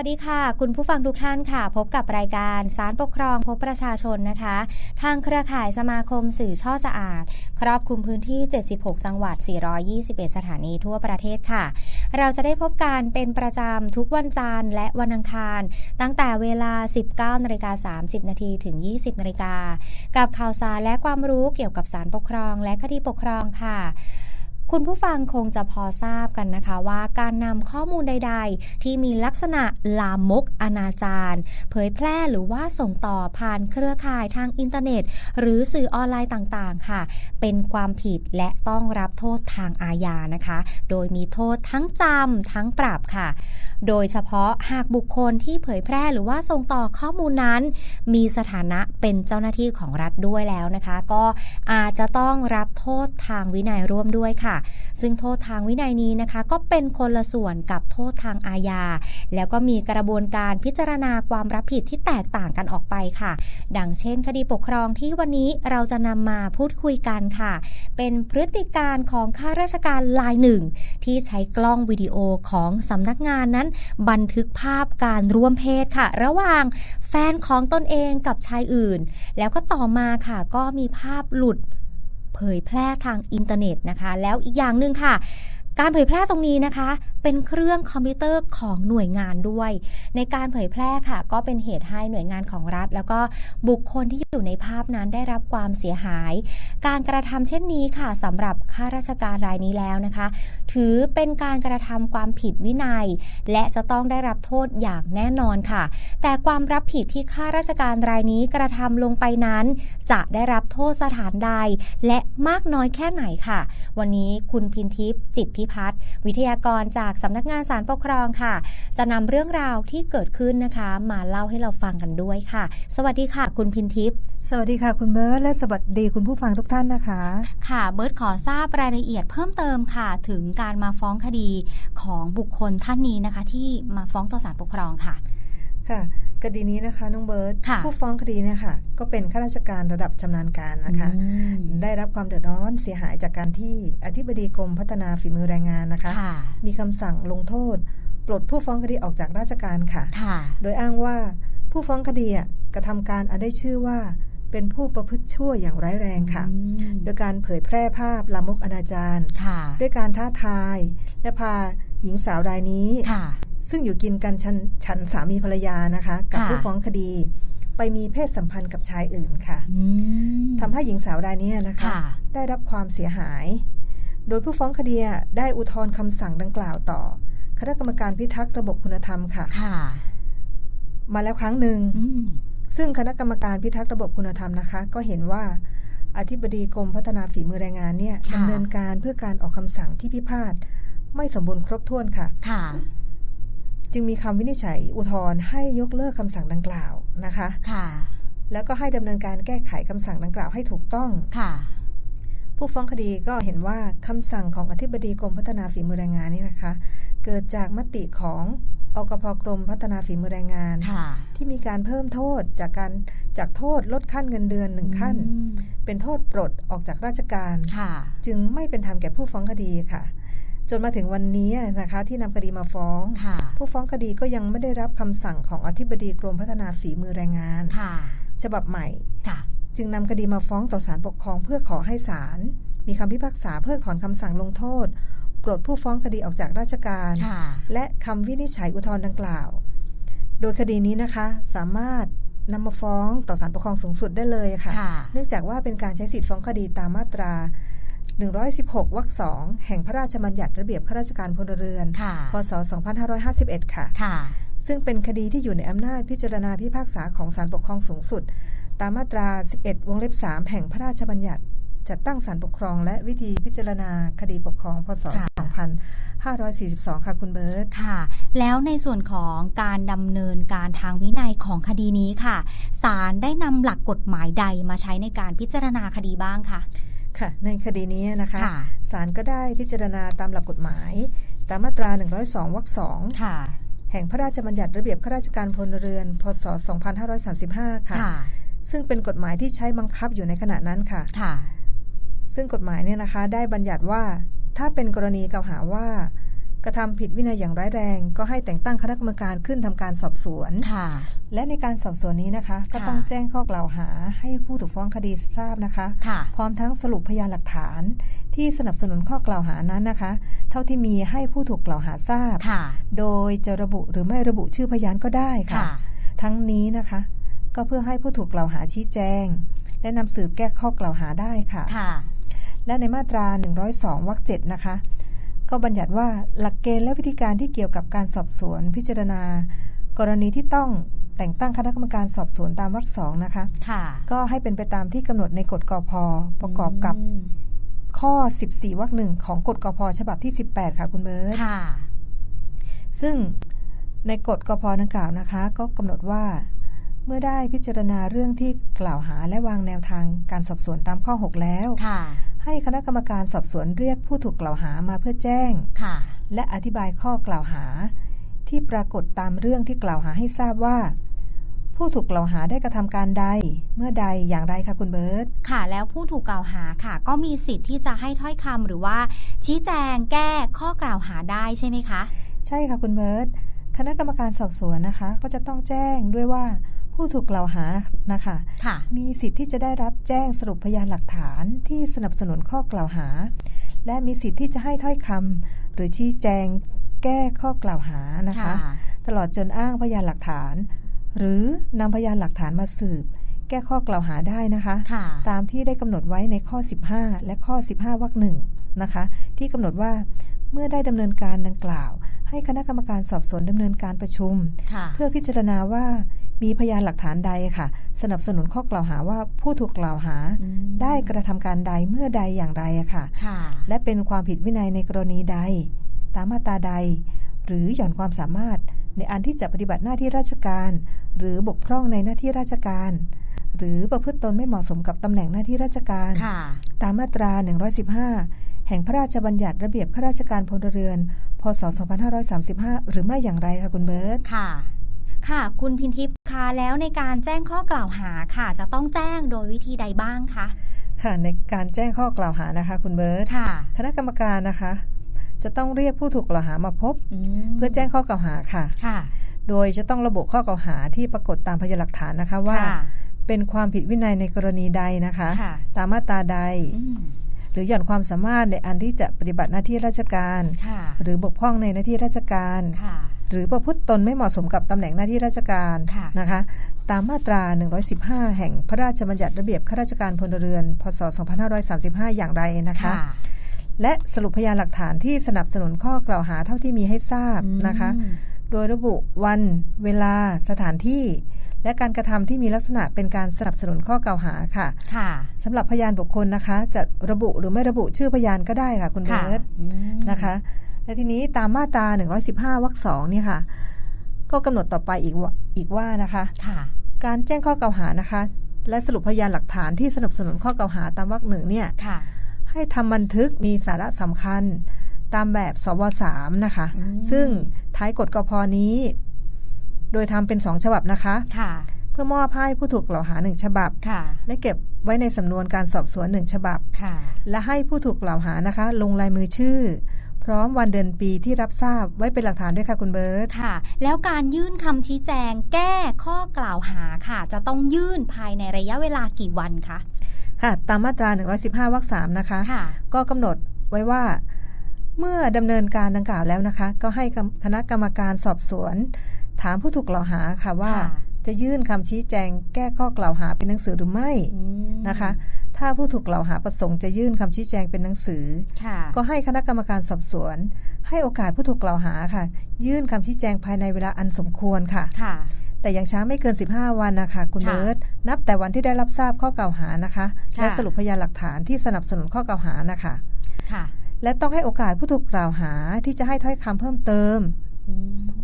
วัสดีค่ะ คุณผู้ฟังทุกท่านค่ะ พบกับรายการสารปกครองพบประชาชนนะคะ ทางเครือข่ายสมาคมสื่อช่อสะอาด ครอบคลุมพื้นที่ 76 จังหวัด 421 สถานีทั่วประเทศค่ะ เราจะได้พบกันเป็นประจำทุกวันจันทร์และวันอังคาร ตั้งแต่เวลา 19นาฬิกา30 นาทีถึง 20นาฬิกากับข่าวสารและความรู้เกี่ยวกับสารปกครองและคดีปกครองค่ะ คุณผู้ฟังคงจะพอทราบกันนะคะว่าการนำข้อมูลใด ๆ ที่มีลักษณะลามกอนาจารเผยแพร่หรือว่าส่งต่อผ่านเครือข่ายทางอินเทอร์เน็ต หรือสื่อออนไลน์ต่างๆ ค่ะ เป็นความผิดและต้องรับโทษทางอาญานะคะ โดยมีโทษทั้งจำทั้งปรับค่ะ โดยเฉพาะหากบุคคลที่เผยแพร่หรือว่าส่งต่อข้อมูลนั้น มีสถานะเป็นเจ้าหน้าที่ของรัฐด้วยแล้วนะคะ ก็อาจจะต้องรับโทษทางวินัยร่วมด้วยค่ะซึ่งโทษทางวินัยนี้นะคะ ก็เป็นคนละส่วนกับโทษทางอาญา แล้วก็มีกระบวนการพิจารณาความรับผิดที่แตกต่างกันออกไปค่ะ ดังเช่น คดีปกครองที่วันนี้เราจะนำมาพูดคุยกันค่ะ เป็นพฤติการของข้าราชการรายหนึ่ง ที่ใช้กล้องวิดีโอของสำนักงานนั้น บันทึกภาพการร่วมเพศค่ะ ระหว่างแฟนของตนเองกับชายอื่น แล้วก็ต่อมาค่ะก็มีภาพหลุด เผยแพร่ทางอินเทอร์เน็ตนะคะ แล้วอีกอย่างหนึ่งค่ะ การเผยแพร่ตรงนี้นะคะเป็นเครื่องคอมพิวเตอร์ของหน่วยงานด้วย ในการเผยแพร่ค่ะ ก็เป็นเหตุให้หน่วยงานของรัฐ แล้วก็บุคคลที่อยู่ในภาพนั้นได้รับความเสียหาย การกระทำเช่นนี้ค่ะสำหรับข้าราชการรายนี้แล้วนะคะ ถือเป็นการกระทำความผิดวินัย และจะต้องได้รับโทษอย่างแน่นอนค่ะ แต่ความรับผิดที่ข้าราชการรายนี้กระทำลงไปนั้น จะได้รับโทษสถานใด และมากน้อยแค่ไหนค่ะ วันนี้คุณพินทิพย์จิตพิพัฒน์วิทยากรจากสำนักงานสารปกครองค่ะ จะนำเรื่องราวที่เกิดขึ้นนะคะ มาเล่าให้เราฟังกันด้วยค่ะ สวัสดีค่ะ คุณพินทิพย์สวัสดีค่ะ คุณเบิร์ตและสวัสดีคุณผู้ฟังทุกท่านนะคะ ค่ะเบิร์ตขอทราบรายละเอียดเพิ่มเติมค่ะ ถึงการมาฟ้องคดีของบุคคลท่านนี้นะคะ ที่มาฟ้องต่อศาลปกครองค่ะ ค่ะคดีนี้นะคะน้องเบิร์ตค่ะผู้ฟ้องคดีเนี่ยค่ะก็เป็นข้าราชการระดับชำนาญการนะคะอืมได้รับความเดือดร้อนเสียหายจากการที่อธิบดีกรมพัฒนาฝีมือแรงงานนะคะค่ะมีคำสั่งลงโทษ ปลดผู้ฟ้องคดีออกจากราชการค่ะค่ะโดยอ้างว่าผู้ฟ้องคดีอะกระทำการอันได้ชื่อว่าเป็นผู้ประพฤติชั่วอย่างร้ายแรงค่ะอืมโดยการเผยแพร่ภาพลามกอนาจารค่ะด้วยการท้าทาย และพาหญิงสาวรายนี้ค่ะ ซึ่งอยู่กินกันฉันฉันสามีภรรยานะคะ กับค่ะผู้ฟ้องคดี ไปมีเพศสัมพันธ์กับชายอื่นค่ะอืมทำให้หญิงสาวรายนี้นะคะค่ะได้รับความเสียหาย โดยผู้ฟ้องคดีได้อุทธรณ์คำสั่งดังกล่าวต่อ คณะกรรมการพิทักษ์ระบบคุณธรรมค่ะค่ะมาแล้วครั้งหนึ่งอืมซึ่งคณะกรรมการพิทักษ์ระบบคุณธรรมนะคะ ก็เห็นว่าอธิบดีกรมพัฒนาฝีมือแรงงานเนี่ยค่ะดำเนินการเพื่อการออกคำสั่งที่พิพาทไม่สมบูรณ์ครบถ้วนค่ะค่ะ จึงมีคำวินิจฉัยอุทธรณ์ให้ยกเลิกคำสั่งดังกล่าวนะคะค่ะ แล้วก็ให้ดำเนินการแก้ไขคำสั่งดังกล่าวให้ถูกต้องค่ะ ผู้ฟ้องคดีก็เห็นว่าคำสั่งของอธิบดีกรมพัฒนาฝีมือแรงงานนี่นะคะ เกิดจากมติของอกพกรมพัฒนาฝีมือแรงงานค่ะที่มีการเพิ่มโทษจากการจากโทษลดขั้นเงินเดือนหนึ่งขั้นอืมเป็นโทษปลดออกจากราชการค่ะจึงไม่เป็นธรรมแก่ผู้ฟ้องคดีค่ะ จนมาถึงวันนี้นะคะที่นำคดีมาฟ้องค่ะผู้ฟ้องคดีก็ยังไม่ได้รับคำสั่งของอธิบดีกรมพัฒนาฝีมือแรงงานค่ะฉบับใหม่ค่ะจึงนำคดีมาฟ้องต่อศาลปกครองเพื่อขอให้ศาลมีคำพิพากษาเพิกถอนคำสั่งลงโทษปลดผู้ฟ้องคดีออกจากราชการค่ะและคำวินิจฉัยอุทธรณ์ดังกล่าว โดยคดีนี้นะคะ สามารถนำมาฟ้องต่อศาลปกครองสูงสุดได้เลยค่ะค่ะเนื่องจากว่าเป็นการใช้สิทธิฟ้องคดีตามมาตรา 116 วรรคสองแห่งพระราชบัญญัติระเบียบข้าราชการพลเรือนค่ะพศ 2551 ค่ะค่ะซึ่งเป็นคดีที่อยู่ในอำนาจพิจารณาพิพากษาของศาลปกครองสูงสุด ตามมาตรา 11 วงเล็บ 3 แห่งพระราชบัญญัติจัดตั้งศาลปกครองและวิธีพิจารณาคดีปกครอง พศค่ะ2542 ค่ะคุณเบิร์ต ค่ะ แล้วในส่วนของการดำเนินการทางวินัยของคดีนี้ค่ะ ศาลได้นำหลักกฎหมายใดมาใช้ในการพิจารณาคดีบ้างคะ ค่ะในคดีนี้นะคะค่ะศาลก็ได้พิจารณาตามหลักกฎหมาย ตามมาตรา 102วรรคสองค่ะแห่งพระราชบัญญัติระเบียบข้าราชการพลเรือน พศ 2535 ค่ะค่ะซึ่งเป็นกฎหมายที่ใช้บังคับอยู่ในขณะนั้นค่ะค่ะซึ่งกฎหมายเนี่ยนะคะได้บัญญัติว่าถ้าเป็นกรณีกล่าวหาว่าก ระทำผิดวินัยอย่างร้ายแรง ก็ให้แต่งตั้งคณะกรรมการขึ้นทำการสอบสวนค่ะ และในการสอบสวนนี้นะคะ ก็ค่ะต้องแจ้งข้อกล่าวหาให้ผู้ถูกฟ้องคดีทราบนะคะค่ะพร้อมทั้งสรุปพยานหลักฐาน ที่สนับสนุนข้อกล่าวหานั้นนะคะ เท่าที่มีให้ผู้ถูกกล่าวหาทราบค่ะโดยจะระบุหรือไม่ระบุชื่อพยานก็ได้ค่ะค่ะทั้งนี้นะคะ ก็เพื่อให้ผู้ถูกกล่าวหาชี้แจง และนำสืบแก้ข้อกล่าวหาได้ค่ะค่ะและในมาตรา 102วรรคเจ็ดนะคะ ก็บัญญัติว่าหลักเกณฑ์และวิธีการที่เกี่ยวกับการสอบสวนพิจารณา กรณีที่ต้องแต่งตั้งคณะกรรมการสอบสวนตามวรรคสองนะคะค่ะ ก็ให้เป็นไปตามที่กำหนดในกฎกพประกอบกับมข้อ 14วรรคหนึ่งของกฎกพฉบับที่ 18 ค่ะคุณเบิร์ตค่ะ ซึ่งในกฎกพดังกล่าวนะคะ ก็กำหนดว่า เมื่อได้พิจารณาเรื่องที่กล่าวหาและวางแนวทางการสอบสวนตามข้อ 6 แล้วค่ะให้คณะกรรมการสอบสวนเรียกผู้ถูกกล่าวหามาเพื่อแจ้งค่ะและอธิบายข้อกล่าวหา ที่ปรากฏตามเรื่องที่กล่าวหาให้ทราบว่า ผู้ถูกกล่าวหาได้กระทำการใด เมื่อใดอย่างไรคะคุณเบิร์ตค่ะ แล้วผู้ถูกกล่าวหาค่ะ ก็มีสิทธิ์ที่จะให้ถ้อยคำหรือว่า ชี้แจงแก้ข้อกล่าวหาได้ใช่ไหมคะ ใช่ค่ะคุณเบิร์ตคณะกรรมการสอบสวนนะคะ ก็จะต้องแจ้งด้วยว่า ผู้ถูกกล่าวหานะคะค่ะมีสิทธิ์ที่จะได้รับแจ้งสรุปพยานหลักฐานที่สนับสนุนข้อกล่าวหา และมีสิทธิ์ที่จะให้ถ้อยคำหรือชี้แจงแก้ข้อกล่าวหานะคะ ตลอดจนอ้างพยานหลักฐาน หรือนำพยานหลักฐานมาสืบ แก้ข้อกล่าวหาได้นะคะค่ะตามที่ได้กำหนดไว้ในข้อ 15 และข้อ 15วรรคหนึ่งนะคะ ที่กำหนดว่าเมื่อได้ดำเนินการดังกล่าว ให้คณะกรรมการสอบสวนดำเนินการประชุมค่ะเพื่อพิจารณาว่า มีพยานหลักฐานใดค่ะ สนับสนุนข้อกล่าวหาว่าผู้ถูกกล่าวหาอืมได้กระทำการใดเมื่อใดอย่างไรอะค่ะค่ะและเป็นความผิดวินัยในกรณีใด ตามมาตราใด หรือหย่อนความสามารถในอันที่จะปฏิบัติหน้าที่ราชการ หรือบกพร่องในหน้าที่ราชการ หรือประพฤติตนไม่เหมาะสมกับตำแหน่งหน้าที่ราชการค่ะตามมาตรา 115 แห่งพระราชบัญญัติระเบียบข้าราชการพลเรือน พศ 2535 หรือไม่อย่างไรคะคุณเบิร์ตค่ะ ค่ะ คุณพินทิพย์คะ แล้วในการแจ้งข้อกล่าวหาค่ะ จะต้องแจ้งโดยวิธีใดบ้างคะค่ะในการแจ้งข้อกล่าวหานะคะ คุณเบิร์ตค่ะคณะกรรมการนะคะ จะต้องเรียกผู้ถูกกล่าวหามาพบมเพื่อแจ้งข้อกล่าวหาค่ะค่ะ โดยจะต้องระบุข้อกล่าวหาที่ปรากฏตามพยานหลักฐานนะคะว่าค่ะเป็นความผิดวินัยในกรณีใดนะคะค่ะตามมาตราใดอืมหรือหย่อนความสามารถในอันที่จะปฏิบัติหน้าที่ราชการค่ะหรือบกพร่องในหน้าที่ราชการค่ะ หรือประพฤติตนไม่เหมาะสมกับตำแหน่งหน้าที่ราชการค่ะนะคะ ตามมาตรา 115 แห่งพระราชบัญญัติระเบียบข้าราชการพลเรือน พศ 2535 อย่างไรนะคะค่ะและสรุปพยานหลักฐานที่สนับสนุนข้อกล่าวหาเท่าที่มีให้ทราบอืมนะคะ โดยระบุวันเวลาสถานที่ และการกระทำที่มีลักษณะเป็นการสนับสนุนข้อกล่าวหาค่ะค่ะสำหรับพยานบุคคลนะคะ จะระบุหรือไม่ระบุชื่อพยานก็ได้ค่ะ คุณค่ะเบิร์ตอืมนะคะ และทีนี้ตามมาตรา 115วรรคสองเนี่ยค่ะ ก็กำหนดต่อไปอีกว่าอีกว่านะคะค่ะการแจ้งข้อกล่าวหานะคะ และสรุปพยานหลักฐานที่สนับสนุนข้อกล่าวหาตามวรรคหนึ่งเนี่ยค่ะให้ทำบันทึกมีสาระสำคัญตามแบบสวสามนะคะอืมซึ่งท้ายกฎกพนี้ โดยทำเป็นสองฉบับนะคะค่ะเพื่อมอบให้ผู้ถูกกล่าวหาหนึ่งฉบับค่ะ และเก็บไว้ในสำนวนการสอบสวนหนึ่งฉบับค่ะ และให้ผู้ถูกกล่าวหานะคะ ลงลายมือชื่อพ ร้อมวันเดือนปีที่รับทราบไว้เป็นหลักฐานด้วยค่ะคุณเบิร์ตค่ะ แล้วการยื่นคำชี้แจงแก้ข้อกล่าวหาค่ะ จะต้องยื่นภายในระยะเวลากี่วันคะค่ะ ตามมาตรา 115วรรค3นะคะค่ะก็กำหนดไว้ว่าเมื่อดำเนินการดังกล่าวแล้วนะคะ ก็ให้คณะกรรมการสอบสวน ถามผู้ถูกกล่าวหาค่ะว่าค่ะ จะยื่นคำชี้แจงแก้ข้อกล่าวหาเป็นหนังสือหรือไม่อืมนะคะ ถ้าผู้ถูกกล่าวหาประสงค์จะยื่นคำชี้แจงเป็นหนังสือค่ะก็ให้คณะกรรมการสอบสวน ให้โอกาสผู้ถูกกล่าวหาค่ะ ยื่นคำชี้แจงภายในเวลาอันสมควรค่ะค่ะ แต่อย่างช้าไม่เกิน 15 วันนะคะคุณค่ะเบิร์ตนับแต่วันที่ได้รับทราบข้อกล่าวหานะคะค่ะและสรุปพยานหลักฐานที่สนับสนุนข้อกล่าวหานะคะค่ะและต้องให้โอกาสผู้ถูกกล่าวหาที่จะให้ถ้อยคำเพิ่มเติมอืม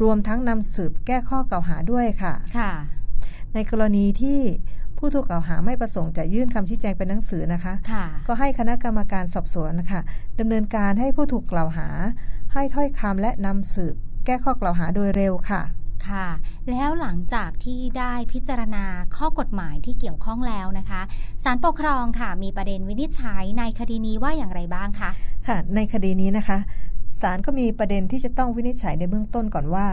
รวมทั้งนำสืบแก้ข้อกล่าวหาด้วยค่ะค่ะ ในกรณีที่ผู้ถูกกล่าวหาไม่ประสงค์จะยื่นคำชี้แจงเป็นหนังสือนะคะค่ะก็ให้คณะกรรมการสอบสวนนะคะดำเนินการให้ผู้ถูกกล่าวหา ให้ถ้อยคำและนำสืบแก้ข้อกล่าวหาโดยเร็วค่ะค่ะแล้วหลังจากที่ได้พิจารณาข้อกฎหมายที่เกี่ยวข้องแล้วนะคะศาลปกครองค่ะมีประเด็นวินิจฉัยในคดีนี้ว่าอย่างไรบ้างคะค่ะ ในคดีนี้นะคะ ศาลก็มีประเด็นที่จะต้องวินิจฉัยในเบื้องต้นก่อนว่า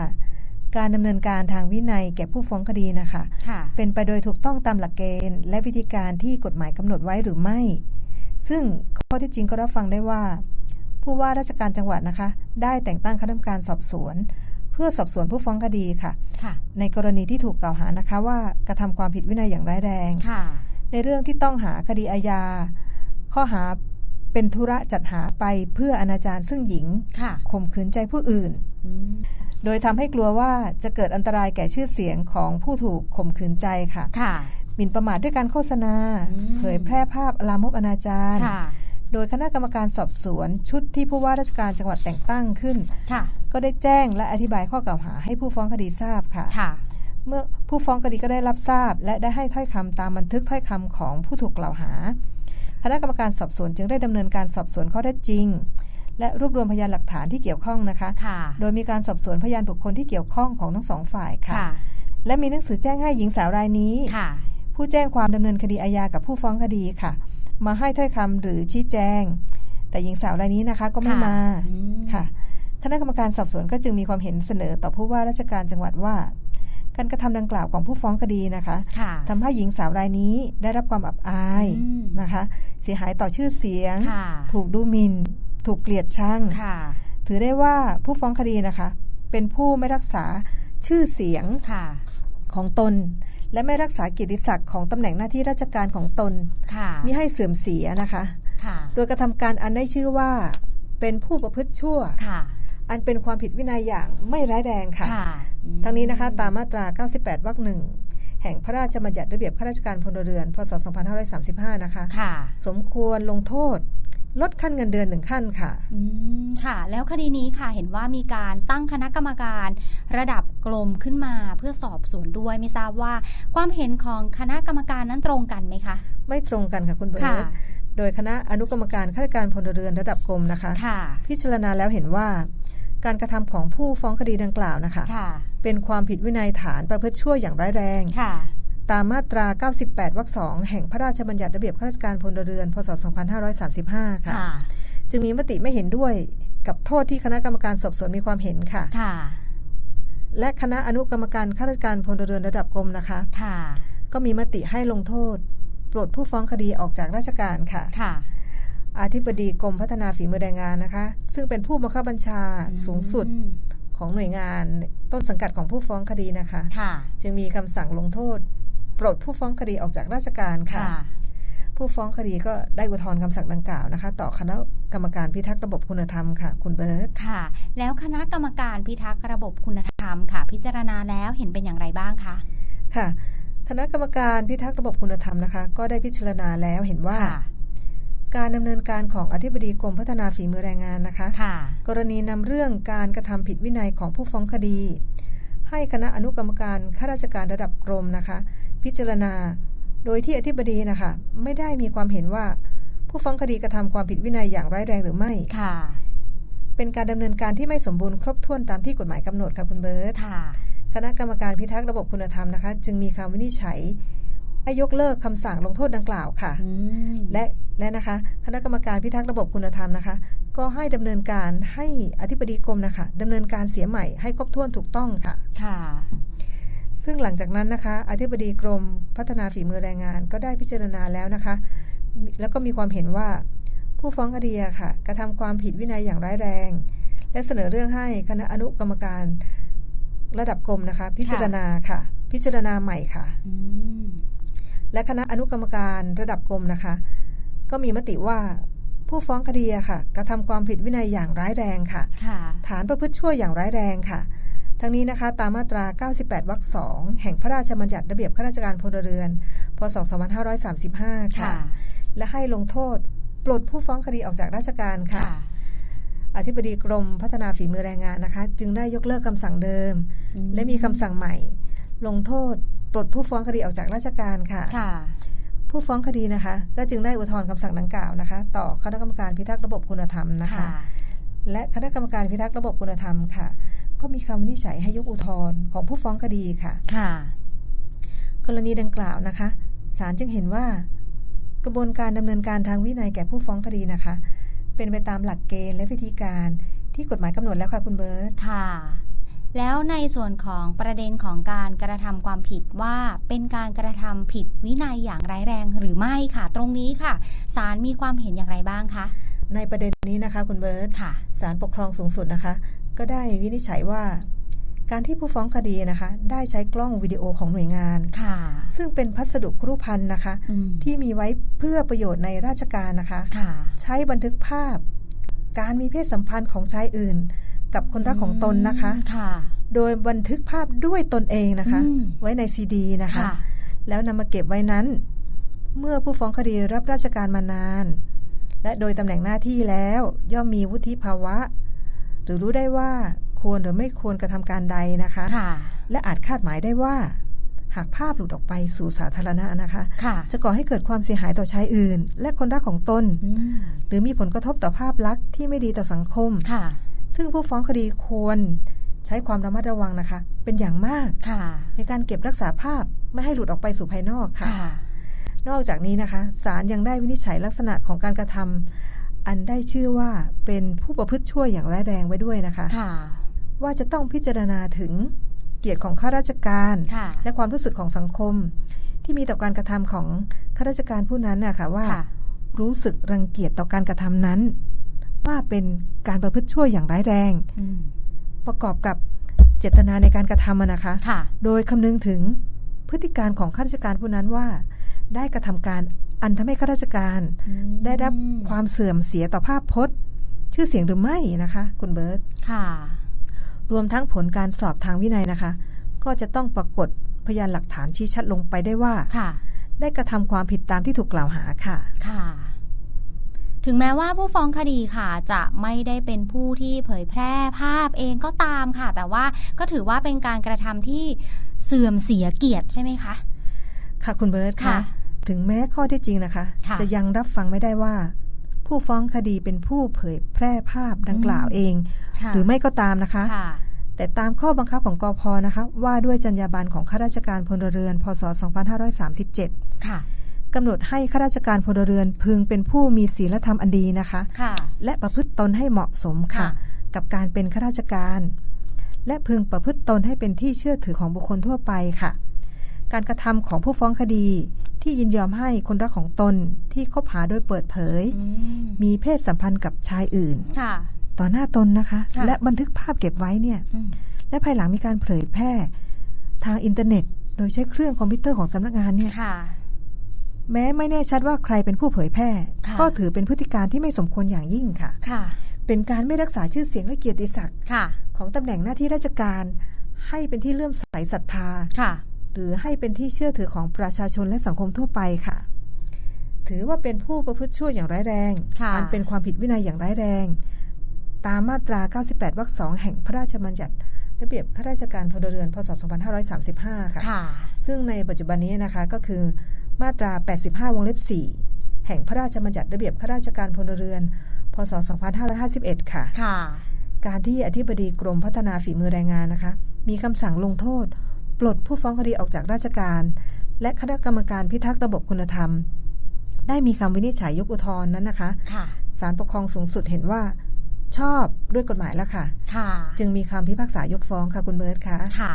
การดำเนินการทางวินัยแก่ผู้ฟ้องคดีนะคะค่ะเป็นไปโดยถูกต้องตามหลักเกณฑ์ และวิธีการที่กฎหมายกำหนดไว้หรือไม่ ซึ่งข้อที่จริงก็รับฟังได้ว่า ผู้ว่าราชการจังหวัดนะคะ ได้แต่งตั้งคณะกรรมการสอบสวน เพื่อสอบสวนผู้ฟ้องคดีค่ะค่ะในกรณีที่ถูกกล่าวหานะคะ ว่ากระทำความผิดวินัยอย่างร้ายแรงค่ะในเรื่องที่ต้องหาคดีอาญาข้อหา เป็นธุระจัดหาไปเพื่ออนาจารซึ่งหญิงค่ะข่มขืนใจผู้อื่นอืมโดยทำให้กลัวว่าจะเกิดอันตรายแก่ชื่อเสียงของผู้ถูกข่มขืนใจค่ะค่ะหมิ่นประมาทด้วยการโฆษณาอืมเผยแพร่ภาพลามกอนาจารค่ะโดยคณะกรรมการสอบสวนชุดที่ผู้ว่าราชการจังหวัดแต่งตั้งขึ้นค่ะก็ได้แจ้งและอธิบายข้อกล่าวหาให้ผู้ฟ้องคดีทราบค่ะค่ะเมื่อผู้ฟ้องคดีก็ได้รับทราบ และได้ให้ถ้อยคำตามบันทึกถ้อยคำของผู้ถูกกล่าวหา คณะกรรมการสอบสวนจึงได้ดำเนินการสอบสวนข้อเท็จจริง และรวบรวมพยานหลักฐานที่เกี่ยวข้องนะคะค่ะโดยมีการสอบสวนพยานบุคคลที่เกี่ยวข้องของทั้งสองฝ่ายค่ะค่ะและมีหนังสือแจ้งให้หญิงสาวรายนี้ค่ะผู้แจ้งความดำเนินคดีอาญากับผู้ฟ้องคดีค่ะ มาให้ถ้อยคำหรือชี้แจง แต่หญิงสาวรายนี้นะคะก็ไม่ค่ะมาอืมค่ะ คณะกรรมการสอบสวนก็จึงมีความเห็นเสนอต่อผู้ว่าราชการจังหวัดว่า การกระทำดังกล่าวของผู้ฟ้องคดีนะคะค่ะทำให้หญิงสาวรายนี้ได้รับความอับอายอืมนะคะ เสียหายต่อชื่อเสียงค่ะถูกดูหมิน่น ถูกเกลียดชังค่ะถือได้ว่าผู้ฟ้องคดีนะคะ เป็นผู้ไม่รักษาชื่อเสียงค่ะของตน และไม่รักษาเกียรติศักดิ์ของตำแหน่งหน้าที่ราชการของตนค่ะมิให้เสื่อมเสียนะคะค่ะโดยกระทำการอันได้ชื่อว่าเป็นผู้ประพฤติชั่วค่ะ อันเป็นความผิดวินัยอย่างไม่ร้ายแรงค่ะค่ะ ทั้งนี้นะคะตามมาตรา 98 วรรคหนึ่งแห่งพระราชบัญญัติระเบียบข้าราชการพลเรือน พศ 2535 นะคะค่ะสมควรลงโทษลดขั้นเงินเดือนหนึ่งขั้นค่ะอืมค่ะ แล้วคดีนี้ค่ะเห็นว่ามีการตั้งคณะกรรมการระดับกลมขึ้นมาเพื่อสอบสวนด้วยไม่ทราบว่าความเห็นของคณะกรรมการนั้นตรงกันไหมคะ ไม่ตรงกันค่ะคุณเบิค่ะร์ตโดยคณะอนุกรรมการข้าราชการพลเรือนระดับกรมนะคะค่ะพิจารณาแล้วเห็นว่า การกระทำของผู้ฟ้องคดีดังกล่าวนะคะค่ะเป็นความผิดวินัยฐานประพฤติชั่วอย่างร้ายแรงค่ะตามมาตรา 98 วรรคสองแห่งพระราชบัญญัติระเบียบข้าราชการพลเรือน พศ 2535 ค่ะค่ะจึงมีมติไม่เห็นด้วยกับโทษที่คณะกรรมการสอบสวนมีความเห็นค่ะค่ะและคณะอนุกรรมการข้าราชการพลเรือนระดับกรมนะคะค่ะก็มีมติให้ลงโทษ ปลดผู้ฟ้องคดีออกจากราชการค่ะค่ะ อธิบดีกรมพัฒนาฝีมือแรงงานนะคะ ซึ่งเป็นผู้บังคับบัญชาสูงสุดอืมของหน่วยงานต้นสังกัดของผู้ฟ้องคดีนะคะค่ะจึงมีคำสั่งลงโทษ ปลดผู้ฟ้องคดีออกจากราชการค่ะค่ะผู้ฟ้องคดีก็ได้อุทธรณ์คำสั่งดังกล่าวนะคะ ต่อคณะกรรมการพิทักษ์ระบบคุณธรรมค่ะ คุณเบิร์ตค่ะ แล้วคณะกรรมการพิทักษ์ระบบคุณธรรมค่ะ พิจารณาแล้วเห็นเป็นอย่างไรบ้างคะค่ะ คณะกรรมการพิทักษ์ระบบคุณธรรมนะคะ ก็ได้พิจารณาแล้วเห็นว่าค่ะ การดำเนินการของอธิบดีกรมพัฒนาฝีมือแรงงานนะคะค่ะกรณีนำเรื่องการกระทำผิดวินัยของผู้ฟ้องคดี ให้คณะอนุกรรมการข้าราชการระดับกรมนะคะ พิจารณา โดยที่อธิบดีนะคะไม่ได้มีความเห็นว่า ผู้ฟ้องคดีกระทำความผิดวินัยอย่างร้ายแรงหรือไม่ค่ะ เป็นการดำเนินการที่ไม่สมบูรณ์ครบถ้วนตามที่กฎหมายกำหนดค่ะคุณเบิร์ตค่ะคณะกรรมการพิทักษ์ระบบคุณธรรมนะคะ จึงมีคำวินิจฉัย ให้ยกเลิกคำสั่งลงโทษดังกล่าวค่ะอืมและและนะคะคณะกรรมการพิทักษ์ระบบคุณธรรมนะคะ ก็ให้ดำเนินการให้อธิบดีกรมนะคะดำเนินการเสียใหม่ให้ครบถ้วนถูกต้องค่ะค่ะ ซึ่งหลังจากนั้นนะคะ อธิบดีกรมพัฒนาฝีมือแรงงาน ก็ได้พิจารณาแล้วนะคะมีแล้วก็มีความเห็นว่าผู้ฟ้องคดีอะค่ะ กระทำความผิดวินัยอย่างร้ายแรง และเสนอเรื่องให้คณะอนุกรรมการระดับกรมนะคะ พิจารณาค่ะ พิจารณาใหม่ค่ะอืม และคณะอนุกรรมการระดับกรมนะคะ ก็มีมติว่าผู้ฟ้องคดีอะค่ะ กระทำความผิดวินัยอย่างร้ายแรงค่ะค่ะ ฐานประพฤติชั่วอย่างร้ายแรงค่ะ ทั้งนี้นะคะ ตามมาตรา 98 วรรคสองแห่งพระราชบัญญัติระเบียบข้าราชการพลเรือน พศ 2535 ค่ะค่ะและให้ลงโทษปลดผู้ฟ้องคดีออกจากราชการค่ะอธิบดีกรมพัฒนาฝีมือแรงงานนะคะ จึงได้ยกเลิกคำสั่งเดิมอืและมีคำสั่งใหม่ ลงโทษ ปลดผู้ฟ้องคดีออกจากราชการค่ะค่ะ ผู้ฟ้องคดีนะคะ ก็จึงได้อุทธรณ์คำสั่งดังกล่าวนะคะ ต่อคณะกรรมการพิทักษ์ระบบคุณธรรมนะคะค่ะและคณะกรรมการพิทักษ์ระบบคุณธรรมค่ะ ก็มีคำวินิจฉัยให้ยกอุทธรณ์ของผู้ฟ้องคดีค่ะ ค่ะ กรณีดังกล่าวนะคะศาลจึงเห็นว่ากระบวนการดำเนินการทางวินัยแก่ผู้ฟ้องคดีนะคะ เป็นไปตามหลักเกณฑ์และวิธีการที่กฎหมายกำหนดแล้วค่ะคุณเบิร์ตค่ะ แล้วในส่วนของประเด็นของการกระทำความผิดว่าเป็นการกระทำผิดวินัยอย่างร้ายแรงหรือไม่ค่ะ ตรงนี้ค่ะศาลมีความเห็นอย่างไรบ้างคะในประเด็นนี้นะคะคุณเบิร์ตค่ะศาลปกครองสูงสุดนะคะ ก็ได้วินิจฉัยว่า การที่ผู้ฟ้องคดีนะคะ ได้ใช้กล้องวิดีโอของหน่วยงานค่ะ ซึ่งเป็นพัสดุครุพันธ์นะคะอืมที่มีไว้เพื่อประโยชน์ในราชการนะคะค่ะใช้บันทึกภาพ การมีเพศสัมพันธ์ของชายอื่น กับคนรักของตนนะคะค่ะ โดยบันทึกภาพด้วยตนเองนะคะอืมไว้ในซีดีนะคะค่ะแล้วนำมาเก็บไว้นั้น เมื่อผู้ฟ้องคดีรับราชการมานาน และโดยตำแหน่งหน้าที่แล้วย่อมมีวุฒิภาวะ หรือรู้ได้ว่าควรหรือไม่ควรกระทำการใดนะคะค่ะและอาจคาดหมายได้ว่า หากภาพหลุดออกไปสู่สาธารณะนะคะค่ะจะก่อให้เกิดความเสียหายต่อชายอื่น และคนรักของตนอืมหรือมีผลกระทบต่อภาพลักษณ์ที่ไม่ดีต่อสังคมค่ะ ซึ่งผู้ฟ้องคดีควรใช้ความระมัดระวังนะคะ เป็นอย่างมากค่ะในการเก็บรักษาภาพไม่ให้หลุดออกไปสู่ภายนอกค่ะค่ะ นอกจากนี้นะคะศาลยังได้วินิจฉัยลักษณะของการกระทำอันได้ชื่อว่าเป็นผู้ประพฤติชั่วอย่างร้ายแรงไว้ด้วยนะคะค่ะว่าจะต้องพิจารณาถึงเกียรติของข้าราชการค่ะและความรู้สึกของสังคม ที่มีต่อการกระทำของข้าราชการผู้นั้นนะคะว่าค่ะรู้สึกรังเกียจต่อการกระทำนั้น ว่าเป็นการประพฤติชั่วอย่างร้ายแรงอืมประกอบกับเจตนาในการกระทำอะนะคะค่ะโดยคำนึงถึงพฤติการของข้าราชการผู้นั้นว่า ได้กระทำการอันทำให้ข้าราชการอืมได้รับความเสื่อมเสียต่อภาพพจน์ ชื่อเสียงหรือไม่นะคะ คุณเบิร์ตค่ะ รวมทั้งผลการสอบทางวินัยนะคะ ก็จะต้องปรากฏพยานหลักฐานชี้ชัดลงไปได้ว่าค่ะได้กระทำความผิดตามที่ถูกกล่าวหาค่ะ ค่ะ ถึงแม้ว่าผู้ฟ้องคดีค่ะ จะไม่ได้เป็นผู้ที่เผยแพร่ภาพเองก็ตามค่ะ แต่ว่าก็ถือว่าเป็นการกระทำที่เสื่อมเสียเกียรติใช่ไหมคะ ค่ะคุณเบิร์ตค่ะค่ะถึงแม้ข้อที่จริงนะคะค่ะจะยังรับฟังไม่ได้ว่า ผู้ฟ้องคดีเป็นผู้เผยแพร่ภาพดังกล่าวเองค่ะหรือไม่ก็ตามนะคะค่ะแต่ตามข้อบังคับของกอพนะคะว่าด้วยจรรยาบรรณของข้าราชการพลเรือน พศ 2537 ค่ะ กำหนดให้ข้าราชการพลเรือนพึงเป็นผู้มีศีลธรรมอันดีนะคะค่ะและประพฤติตนให้เหมาะสมค่ะค่ะกับการเป็นข้าราชการ และพึงประพฤติตนให้เป็นที่เชื่อถือของบุคคลทั่วไปค่ะ การกระทำของผู้ฟ้องคดี ที่ยินยอมให้คนรักของตนที่คบหาโดยเปิดเผยอืมมีเพศสัมพันธ์กับชายอื่นค่ะต่อหน้าตนนะคะค่ะและบันทึกภาพเก็บไว้เนี่ยอืมและภายหลังมีการเผยแพร่ทางอินเทอร์เน็ต โดยใช้เครื่องคอมพิวเตอร์ของสำนักงานเนี่ยค่ะ แม้ไม่แน่ชัดว่าใครเป็นผู้เผยแพร่ค่ะก็ถือเป็นพฤติการที่ไม่สมควรอย่างยิ่งค่ะค่ะ เป็นการไม่รักษาชื่อเสียงและเกียรติศักดิ์ค่ะของตำแหน่งหน้าที่ราชการ ให้เป็นที่เลื่อมใสศรัทธาค่ะหรือให้เป็นที่เชื่อถือของประชาชนและสังคมทั่วไปค่ะ ถือว่าเป็นผู้ประพฤติชั่วอย่างร้ายแรงค่ะอันเป็นความผิดวินัยอย่างร้ายแรง ตามมาตรา 98 วรรคสองแห่งพระราชบัญญัติ ระเบียบข้าราชการพลเรือน พศ 2535 ค่ะค่ะซึ่งในปัจจุบันนี้นะคะก็คือ มาตรา 85 วงเล็บ 4 แห่งพระราชบัญญัติระเบียบข้าราชการพลเรือน พศ 2551 ค่ะ ค่ะ การที่อธิบดีกรมพัฒนาฝีมือแรงงานนะคะ มีคำสั่งลงโทษ ปลดผู้ฟ้องคดีออกจากราชการ และคณะกรรมการพิทักษ์ระบบคุณธรรม ได้มีคำวินิจฉัยยกอุทธรณ์นั้นนะคะค่ะศาลปกครองสูงสุดเห็นว่าชอบด้วยกฎหมายแล้วค่ะ ค่ะ จึงมีคำพิพากษายกฟ้องค่ะคุณเบิร์ตค่ะ ค่ะ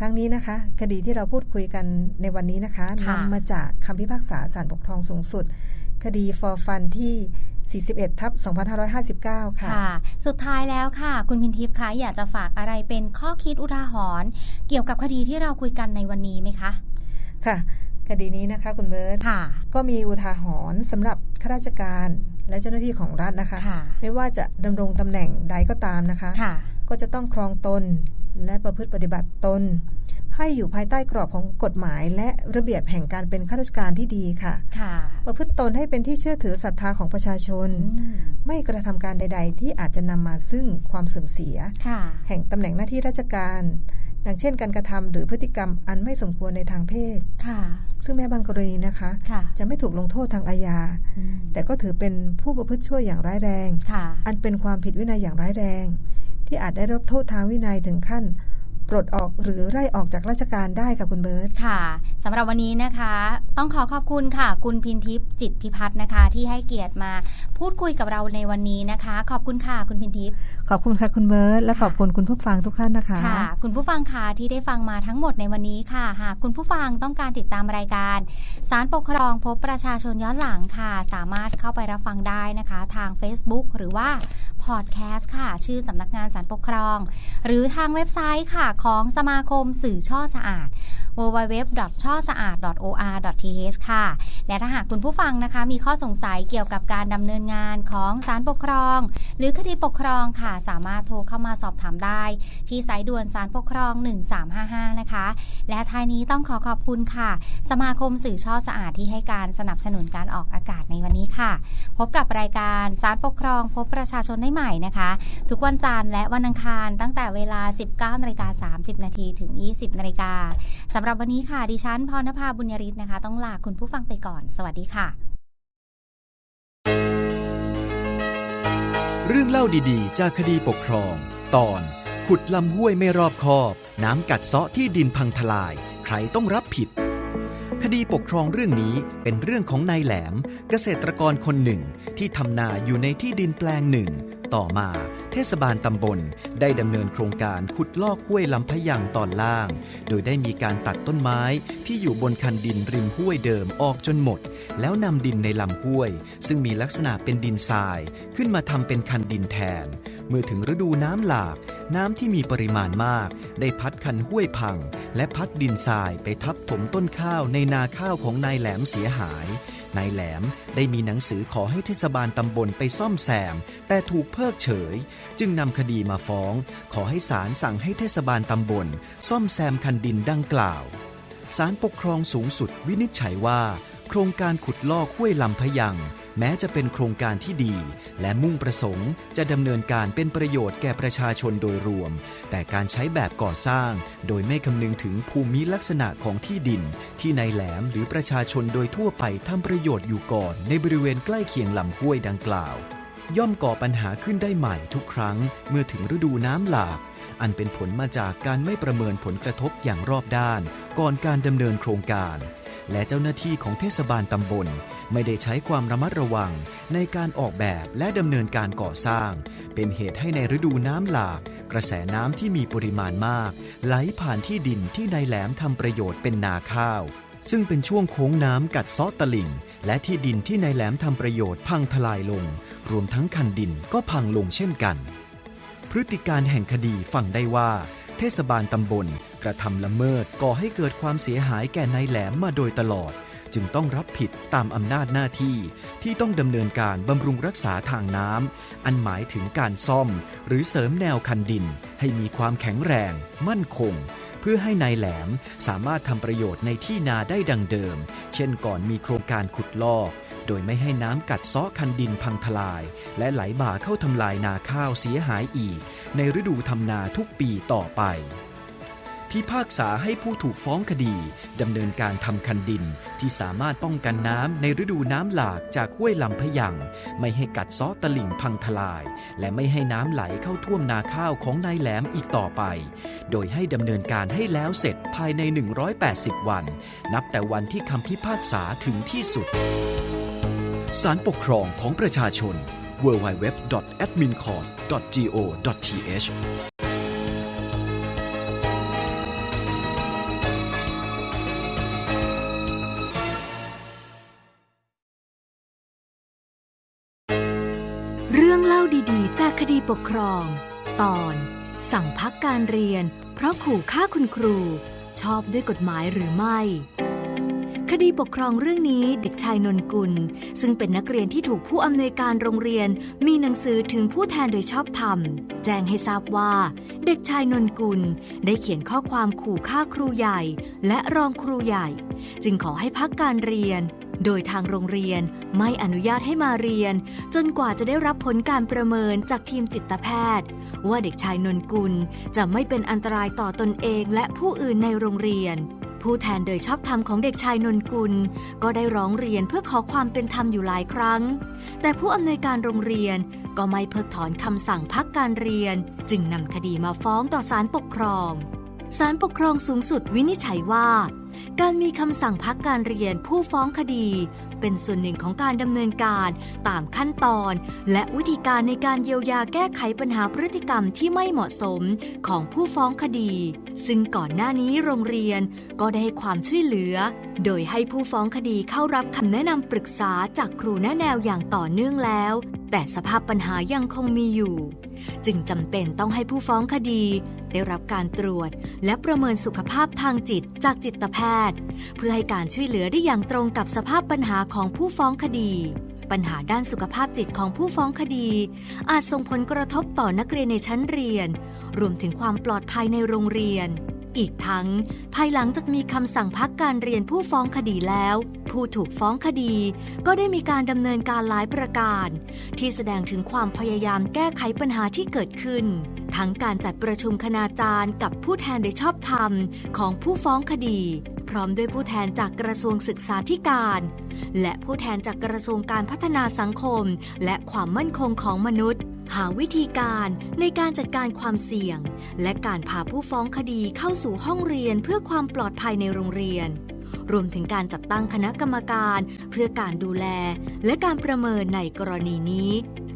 ทั้งนี้นะคะ คดีที่เราพูดคุยกันในวันนี้นะคะค่ะนำมาจากคำพิพากษาศาลปกครองสูงสุด คดี for fun ที่41ทับ2559 ค่ะค่ะ สุดท้ายแล้วค่ะ คุณพินทิพย์คะอยากจะฝากอะไรเป็นข้อคิดอุทาหรณ์เกี่ยวกับคดีที่เราคุยกันในวันนี้ไหมคะ ค่ะ คดีนี้นะคะ คุณเบิร์ตค่ะก็มีอุทาหรณ์สำหรับข้าราชการและเจ้าหน้าที่ของรัฐนะคะค่ะไม่ว่าจะดำรงตำแหน่งใดก็ตามนะคะค่ะก็จะต้องครองตน และประพฤติปฏิบัติตน ให้อยู่ภายใต้กรอบของกฎหมาย และระเบียบแห่งการเป็นข้าราชการที่ดีค่ะ ค่ะ ประพฤติตนให้เป็นที่เชื่อถือศรัทธาของประชาชนอืมไม่กระทำการใด ๆ ที่อาจจะนำมาซึ่งความเสื่อมเสียค่ะแห่งตำแหน่งหน้าที่ราชการ ดังเช่น การกระทำหรือพฤติกรรมอันไม่สมควรในทางเพศ ค่ะ ซึ่งแม้บางกรณีนะคะค่ะจะไม่ถูกลงโทษทางอาญาอืมแต่ก็ถือเป็นผู้ประพฤติชั่วอย่างร้ายแรงค่ะอันเป็นความผิดวินัยอย่างร้ายแรง ที่อาจได้รับโทษทางวินัยถึงขั้นปลดออกหรือไล่ออกจากราชการได้ค่ะคุณเบิร์ตค่ะสำหรับวันนี้นะคะ ต้องขอขอบคุณค่ะ คุณพินทิพย์จิตพิพัฒน์นะคะ ที่ให้เกียรติมาพูดคุยกับเราในวันนี้นะคะ ขอบคุณค่ะคุณพินทิพย์ขอบคุณค่ะคุณเบิร์ตและขอบคุณคุณผู้ฟังทุกท่านนะคะค่ะ คุณผู้ฟังค่ะที่ได้ฟังมาทั้งหมดในวันนี้ค่ะ หากคุณผู้ฟังต้องการติดตามรายการสารปกครองพบประชาชนย้อนหลังค่ะ สามารถเข้าไปรับฟังได้นะคะ ทาง Facebook หรือว่าพอดแคสต์ค่ะ ชื่อสำนักงานสารปกครอง หรือทางเว็บไซต์ค่ะของสมาคมสื่อช่อสะอาด www. ช่อสะอาด or.th ค่ะ และถ้าหากคุณผู้ฟังนะคะ มีข้อสงสัยเกี่ยวกับการดำเนินงานของศาลปกครอง หรือคดีปกครองค่ะ สามารถโทรเข้ามาสอบถามได้ ที่สายด่วนสารปกครอง 1355 นะคะ และท้ายนี้ต้องขอขอบคุณค่ะ สมาคมสื่อช่อสะอาดที่ให้การสนับสนุนการออกอากาศในวันนี้ค่ะ พบกับรายการสารปกครอง พบประชาชนได้ใหม่นะคะ ทุกวันจันทร์และวันอังคารตั้งแต่เวลา 19นาฬิกา30นาทีถึง 20นาฬิกาสำหรับวันนี้ค่ะ ดิฉันพรณภาบุญยริศนะคะ ต้องลาคุณผู้ฟังไปก่อน สวัสดีค่ะ เรื่องเล่าดีๆ จากคดีปกครอง ตอน ขุดลำห้วยไม่รอบคอบ น้ำกัดเซาะที่ดินพังทลาย ใครต้องรับผิดคดีปกครองเรื่องนี้เป็นเรื่องของนายแหลม เกษตรกรคนหนึ่งที่ทำนาอยู่ในที่ดินแปลงหนึ่งต่อมาเทศบาลตำบลได้ดำเนินโครงการขุดลอกห้วยลำพะยังตอนล่าง โดยได้มีการตัดต้นไม้ที่อยู่บนคันดินริมห้วยเดิมออกจนหมด แล้วนำดินในลำห้วย ซึ่งมีลักษณะเป็นดินทราย ขึ้นมาทำเป็นคันดินแทน เมื่อถึงฤดูน้ำหลากน้ำที่มีปริมาณมาก ได้พัดคันห้วยพัง และพัดดินทรายไปทับถมต้นข้าวในนาข้าวของนายแหลมเสียหาย นายแหลมได้มีหนังสือขอให้เทศบาลตำบลไปซ่อมแซม แต่ถูกเพิกเฉย จึงนำคดีมาฟ้อง ขอให้ศาลสั่งให้เทศบาลตำบล ซ่อมแซมคันดินดังกล่าวศาลปกครองสูงสุดวินิจฉัยว่า โครงการขุดลอกห้วยลำพยัง แม้จะเป็นโครงการที่ดี และมุ่งประสงค์จะดำเนินการเป็นประโยชน์แก่ประชาชนโดยรวม แต่การใช้แบบก่อสร้าง โดยไม่คำนึงถึงภูมิลักษณะของที่ดิน ที่นายแหลมหรือประชาชนโดยทั่วไปทำประโยชน์อยู่ก่อน ในบริเวณใกล้เคียงลำห้วยดังกล่าว ย่อมก่อปัญหาขึ้นได้ใหม่ทุกครั้ง เมื่อถึงฤดูน้ำหลาก อันเป็นผลมาจากการไม่ประเมินผลกระทบอย่างรอบด้าน ก่อนการดำเนินโครงการ และเจ้าหน้าที่ของเทศบาลตำบล ไม่ได้ใช้ความระมัดระวังในการออกแบบและดำเนินการก่อสร้าง เป็นเหตุให้ในฤดูน้ำหลาก กระแสน้ำที่มีปริมาณมาก ไหลผ่านที่ดินที่นายแหลมทำประโยชน์เป็นนาข้าว ซึ่งเป็นช่วงโค้งน้ำกัดซาะตลิ่ง และที่ดินที่นายแหลมทำประโยชน์พังทลายลง รวมทั้งคันดินก็พังลงเช่นกัน พฤติการแห่งคดีฟังได้ว่าเทศบาลตำบล ระทำละเมิดก่อให้เกิดความเสียหายแก่นายแหลมมาโดยตลอด จึงต้องรับผิดตามอำนาจหน้าที่ ที่ต้องดำเนินการบำรุงรักษาทางน้ำอันหมายถึงการซ่อม หรือเสริมแนวคันดิน ให้มีความแข็งแรง มั่นคง เพื่อให้นายแหลมสามารถทำประโยชน์ในที่นาได้ดังเดิม เช่นก่อนมีโครงการขุดลอกโดยไม่ให้น้ำกัดเซาะคันดินพังทลาย และไหลบ่าเข้าทำลายนาข้าวเสียหายอีก ในฤดูทำนาทุกปีต่อไป พิพากษาให้ผู้ถูกฟ้องคดีดำเนินการทำคันดินที่สามารถป้องกันน้ำในฤดูน้ำหลากจากห้วยลำพะยัง ไม่ให้กัดซาะตลิ่งพังทลาย และไม่ให้น้ำไหลเข้าท่วมนาข้าวของนายแหลมอีกต่อไป โดยให้ดำเนินการให้แล้วเสร็จภายใน 180 วัน นับแต่วันที่คำพิพากษาถึงที่สุดศาลปกครองของประชาชน www.admincourt.go.th เรื่องเล่าดีๆ จากคดีปกครอง ตอน สั่งพักการเรียน เพราะขู่ฆ่าคุณครู ชอบด้วยกฎหมายหรือไม่ คดีปกครองเรื่องนี้เด็กชายนนกุล ซึ่งเป็นนักเรียนที่ถูกผู้อำนวยการโรงเรียน มีหนังสือถึงผู้แทนโดยชอบธรรม แจ้งให้ทราบว่า เด็กชายนนกุล ได้เขียนข้อความขู่ฆ่าครูใหญ่ และรองครูใหญ่ จึงขอให้พักการเรียน โดยทางโรงเรียนไม่อนุญาตให้มาเรียน จนกว่าจะได้รับผลการประเมินจากทีมจิตแพทย์ ว่าเด็กชายนนกุลจะไม่เป็นอันตรายต่อตนเองและผู้อื่นในโรงเรียน ผู้แทนโดยชอบธรรมของเด็กชายนนกุล ก็ได้ร้องเรียนเพื่อขอความเป็นธรรมอยู่หลายครั้ง แต่ผู้อำนวยการโรงเรียนก็ไม่เพิกถอนคำสั่งพักการเรียน จึงนำคดีมาฟ้องต่อศาลปกครองศาลปกครองสูงสุดวินิจฉัยว่า การมีคำสั่งพักการเรียนผู้ฟ้องคดี เป็นส่วนหนึ่งของการดำเนินการตามขั้นตอน และวิธีการในการเยียวยาแก้ไขปัญหาพฤติกรรมที่ไม่เหมาะสมของผู้ฟ้องคดี ซึ่งก่อนหน้านี้โรงเรียนก็ได้ให้ความช่วยเหลือ โดยให้ผู้ฟ้องคดีเข้ารับคำแนะนำปรึกษาจากครูแนะแนวอย่างต่อเนื่องแล้ว แต่สภาพปัญหายังคงมีอยู่ จึงจำเป็นต้องให้ผู้ฟ้องคดี ได้รับการตรวจ และประเมินสุขภาพทางจิตจากจิตแพทย์ เพื่อให้การช่วยเหลือได้อย่างตรงกับสภาพปัญหาของผู้ฟ้องคดี ปัญหาด้านสุขภาพจิตของผู้ฟ้องคดี อาจส่งผลกระทบต่อนักเรียนในชั้นเรียน รวมถึงความปลอดภัยในโรงเรียน อีกทั้ง ภายหลังจากมีคำสั่งพักการเรียนผู้ฟ้องคดีแล้ว ผู้ถูกฟ้องคดี ก็ได้มีการดำเนินการหลายประการ ที่แสดงถึงความพยายามแก้ไขปัญหาที่เกิดขึ้น ทั้งการจัดประชุมคณาจารย์กับผู้แทนโดยชอบธรรมของผู้ฟ้องคดี พร้อมด้วยผู้แทนจากกระทรวงศึกษาธิการ และผู้แทนจากกระทรวงการพัฒนาสังคม และความมั่นคงของมนุษย์ หาวิธีการในการจัดการความเสี่ยง และการพาผู้ฟ้องคดีเข้าสู่ห้องเรียนเพื่อความปลอดภัยในโรงเรียน รวมถึงการจัดตั้งคณะกรรมการเพื่อการดูแล และการประเมินในกรณีนี้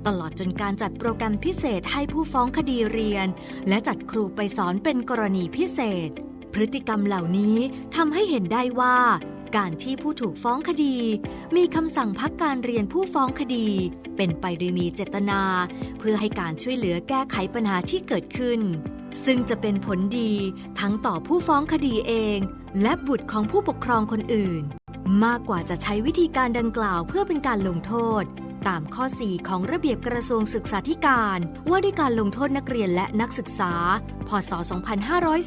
ตลอดจนการจัดโปรแกรมพิเศษให้ผู้ฟ้องคดีเรียน และจัดครูไปสอนเป็นกรณีพิเศษ พฤติกรรมเหล่านี้ทำให้เห็นได้ว่า การที่ผู้ถูกฟ้องคดี มีคำสั่งพักการเรียนผู้ฟ้องคดี เป็นไปโดยมีเจตนา เพื่อให้การช่วยเหลือแก้ไขปัญหาที่เกิดขึ้น ซึ่งจะเป็นผลดีทั้งต่อผู้ฟ้องคดีเอง และบุตรของผู้ปกครองคนอื่น มากกว่าจะใช้วิธีการดังกล่าวเพื่อเป็นการลงโทษ ตามข้อ 4 ของระเบียบกระทรวงศึกษาธิการว่าด้วยการลงโทษนักเรียนและนักศึกษา พศ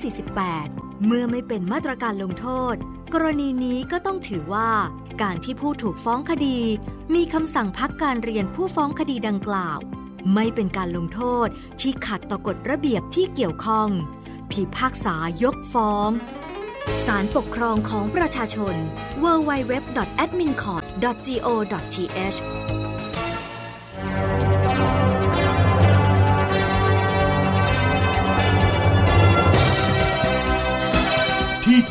2548 เมื่อไม่เป็นมาตรการลงโทษ กรณีนี้ก็ต้องถือว่า การที่ผู้ถูกฟ้องคดี มีคำสั่งพักการเรียนผู้ฟ้องคดีดังกล่าว ไม่เป็นการลงโทษที่ขัดต่อกฎระเบียบที่เกี่ยวข้อง พิพากษายกฟ้องศาลปกครองของประชาชน www.admincourt.go.th